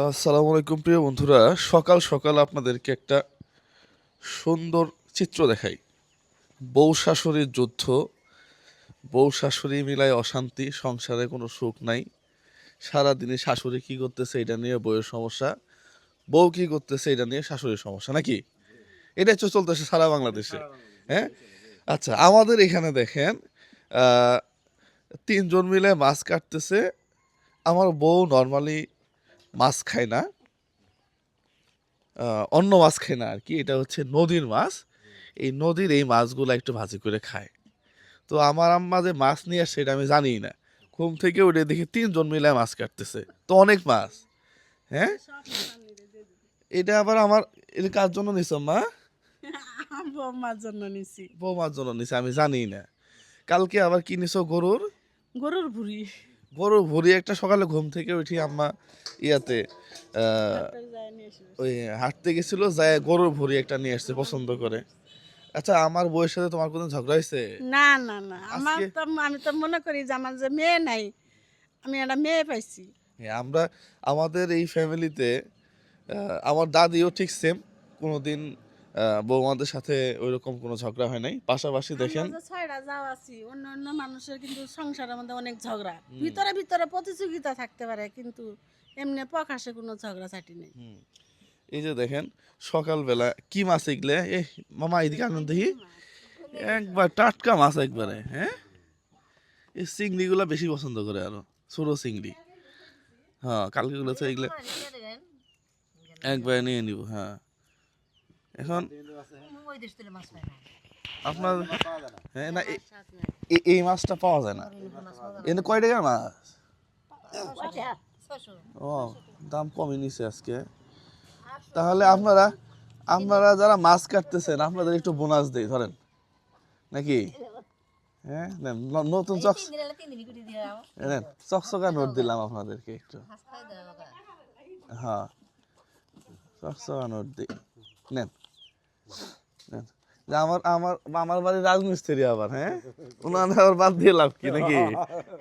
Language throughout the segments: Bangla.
আসসালামু আলাইকুম প্রিয় বন্ধুরা, সকাল সকাল আপনাদেরকে একটা সুন্দর চিত্র দেখাই। বউ শাশুড়ির যুদ্ধ বউ শাশুড়ি মিলায় অশান্তি, সংসারে কোনো সুখ নাই। সারাদিনে শাশুড়ি কি করতেছে এটা নিয়ে বউয়ের সমস্যা, বউ কি করতেছে এটা নিয়ে শাশুড়ির সমস্যা, নাকি? এটাই তো চলতেছে সারা বাংলাদেশে হ্যাঁ? আচ্ছা আমাদের এখানে দেখেন তিনজন মিলে মাছ কাটতেছে। আমার বউ নর্মালি মাছ খায় না অন্য মাছ খায় না আর কি এটা হচ্ছে নদীর মাছ। এই নদীর এই মাছগুলো একটু ভাজি করে খায়। তো আমার আম্মা যে মাছ নিয়ে আসছে এটা আমি জানি না। ঘুম থেকে উঠে দেখি তিনজন মিলে মাছ কাটতেছে। তো অনেক মাছ হ্যাঁ? এটা আবার আমার এটা কার জন্য নিছ মা বৌমার জন্য নিছি। বৌমার জন্য নিছে আমি জানি না। কালকে আবার কি নিছো গরুর? গরুর ভুড়ি। গরু ভরি একটা সকালে ঘুম থেকে উঠি আম্মা ইয়াতে ওই হাঁটতে গেছিল যায় গরুর ভরি একটা নিয়ে আসছে পছন্দ করে। আচ্ছা আমার বউয়ের সাথে তোমার কোনো ঝগড়া হয়েছে? না না না। আমার তো আমি তো মনে করি যে আমার যে মেয়ে নাই আমি একটা মেয়ে পাইছি। হ্যাঁ, আমরা আমাদের এই ফ্যামিলিতে আমার দাদিও ঠিক সেম কোনোদিন বৌমাদের সাথে ওইরকম কোনো ঝগড়া হয় নাই। পাশাপাশি দেখেন যে ছয়টা যাও আছি অন্য অন্য মানুষের কিন্তু সংসারের মধ্যে অনেক ঝগড়া। ভিতরে ভিতরে প্রতিযোগিতা থাকতে পারে কিন্তু এমনি প্রকাশে কোনো ঝগড়া ছাটি নেই। এই যে দেখেন সকালবেলা কি মাছ এগুলো? এ মামা এদিকে আনন্দ দেখি। একবার টাটকা মাছ একবারে হ্যাঁ? এই চিংড়িগুলো বেশি পছন্দ করে আরও ছোট চিংড়ি। হ্যাঁ কালকেগুলো তো এগুলো একবারে নিয়ে নিব হ্যাঁ। এখন আপনার হ্যাঁ না এই মাছটা পাওয়া যায় না। এনে কয় টাকার মাছ? ও, দাম কমই নিছে আজকে। তাহলে আপনারা আপনারা যারা মাছ কাটতেছেন, আপনাদের একটু বোনাস দেই, ধরেন। নাকি? হ্যাঁ নতুন চক চকচকা নোট দিলাম আপনাদেরকে একটু। হ্যাঁ চকচকা নোট দিই। নেন। আমার আমার আমার বাড়ি রাজমিস্ত্রি আবার হ্যাঁ? আবার বাদ দিয়ে লাভ কি নাকি?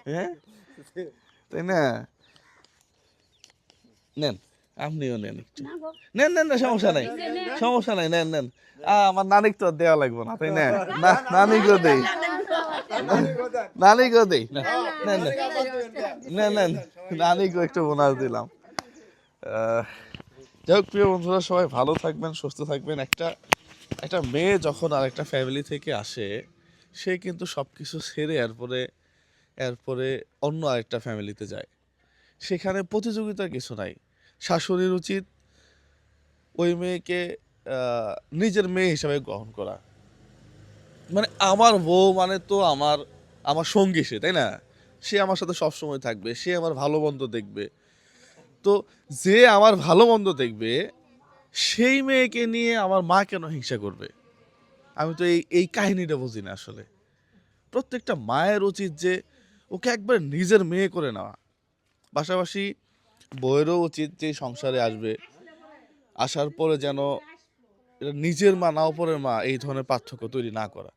হ্যাঁ? তাই না? নেন আপনিও নেন একটু। নেন নেন না সমস্যা নাই। সমস্যা নাই নেন নেন। আমার নানিক তো দেওয়া লাগবে না তাই না? নানিকেও দেই। নানিকেও দেই। নেন নেন নেন। নানিকেও একটু বোনাস দিলাম। আহ, যাই হোক প্রিয় বন্ধুরা সবাই ভালো থাকবেন সুস্থ থাকবেন। একটা একটা মেয়ে যখন আর একটা ফ্যামিলি থেকে আসে, সে কিন্তু সব কিছু ছেড়ে এরপরে এরপরে অন্য আরেকটা ফ্যামিলিতে যায়। সেখানে প্রতিযোগিতার কিছু নাই। শাশুড়ির উচিত ওই মেয়েকে নিজের মেয়ে হিসাবে গ্রহণ করা। মানে আমার বউ মানে তো আমার আমার সঙ্গী সে, তাই না? সে আমার সাথে সবসময় থাকবে, সে আমার ভালো মন্দ দেখবে। তো যে আমার ভালো মন্দ দেখবে সেই মেয়েকে নিয়ে আমার মা কেন হিংসা করবে? আমি তো এই এই কাহিনীটা বুঝি না আসলে। প্রত্যেকটা মায়ের উচিত যে ওকে একবার নিজের মেয়ে করে নেওয়া। পাশাপাশি বউয়েরও উচিত যে সংসারে আসবে, আসার পরে যেন এটা নিজের মা না, অপরের মা এই ধরনের পার্থক্য তৈরি না করা।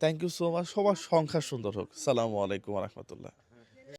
থ্যাংক ইউ সো মাচ সবার সংখ্যা সুন্দর হোক। সালামু আলাইকুম রহমতুল্লাহ।